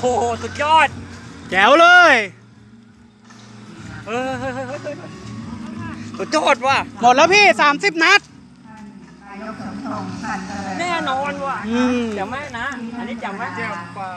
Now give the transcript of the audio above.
โห สุดยอด แจ๋วเลยเออสุดยอดว่ะ หมดแล้วพี่ 30 นัด แน่นอนว่ะอืม จำไว้นะ อันนี้จำไว้ แจ๋วเปล่า